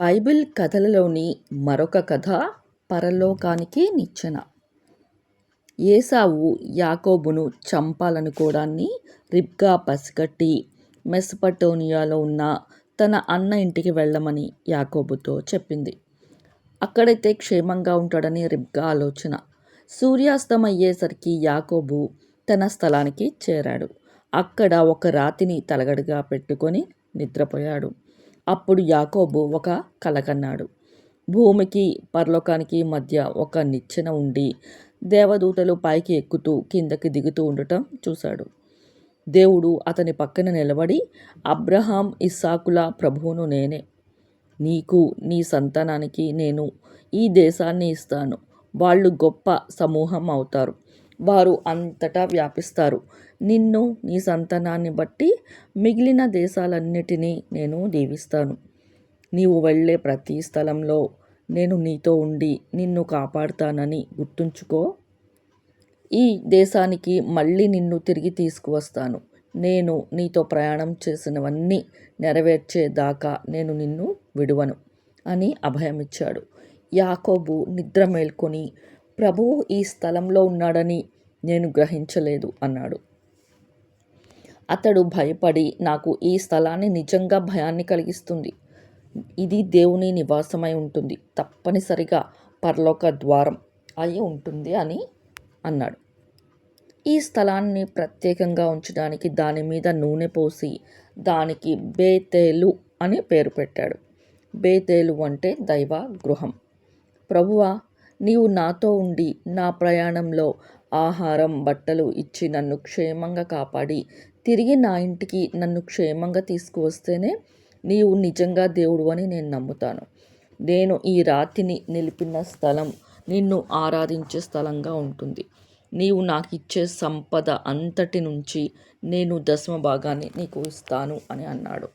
Bible కథలలోని మరొక కథ పరలోకానికి నిచ్చెన. ఏసావు యాకోబును చంపాలనుకోవడాన్ని రిబ్గా పసిగట్టి మెస్పటోనియాలో ఉన్న తన అన్న ఇంటికి వెళ్ళమని యాకోబుతో చెప్పింది. అక్కడైతే క్షేమంగా ఉంటాడని రిబ్గా ఆలోచన. సూర్యాస్తమయ్యేసరికి యాకోబు తన స్థలానికి చేరాడు. అక్కడ ఒక రాతిని తలగడగా పెట్టుకొని నిద్రపోయాడు. అప్పుడు యాకోబు ఒక కలకన్నాడు భూమికి పరలోకానికి మధ్య ఒక నిచ్చెన ఉండి దేవదూతలు పైకి ఎక్కుతూ కిందకి దిగుతూ ఉండటం చూశాడు. దేవుడు అతని పక్కన నిలబడి అబ్రహాం ఇస్సాకుల ప్రభువును నేనే. నీకు నీ సంతానానికి నేను ఈ దేశాన్ని ఇస్తాను. వాళ్ళు గొప్ప సమూహం అవుతారు. వారు అంతటా వ్యాపిస్తారు. నిన్ను నీ సంతానాన్ని బట్టి మిగిలిన దేశాలన్నిటినీ నేను దీవిస్తాను. నీవు వెళ్ళే ప్రతి స్థలంలో నేను నీతో ఉండి నిన్ను కాపాడుతానని గుర్తుంచుకో. ఈ దేశానికి మళ్ళీ నిన్ను తిరిగి తీసుకువస్తాను. నేను నీతో ప్రయాణం చేసినవన్నీ నెరవేర్చే దాకా నేను నిన్ను విడువను అని అభయమిచ్చాడు. యాకోబు నిద్ర మేల్కొని ప్రభువు ఈ స్థలంలో ఉన్నాడని నేను గ్రహించలేదు అన్నాడు. అతడు భయపడి నాకు ఈ స్థలాన్ని నిజంగా భయాన్ని కలిగిస్తుంది. ఇది దేవుని నివాసమై ఉంటుంది. తప్పనిసరిగా పరలోక ద్వారం అయి ఉంటుంది అని అన్నాడు. ఈ స్థలాన్ని ప్రత్యేకంగా ఉంచడానికి దాని మీద నూనె పోసి దానికి బేతేలు అని పేరు పెట్టాడు. బేతేలు అంటే దైవ గృహం. ప్రభువా నీవు నాతో ఉండి నా ప్రయాణంలో ఆహారం బట్టలు ఇచ్చి నన్ను క్షేమంగా కాపాడి తిరిగి నా ఇంటికి నన్ను క్షేమంగా తీసుకువస్తేనే నీవు నిజంగా దేవుడు అని నేను నమ్ముతాను. నేను ఈ రాతిని నిలిపిన స్థలం నిన్ను ఆరాధించే స్థలంగా ఉంటుంది. నీవు నాకు ఇచ్చే సంపద అంతటి నుంచి నేను దశమ భాగాన్ని నీకు ఇస్తాను అని అన్నాడు.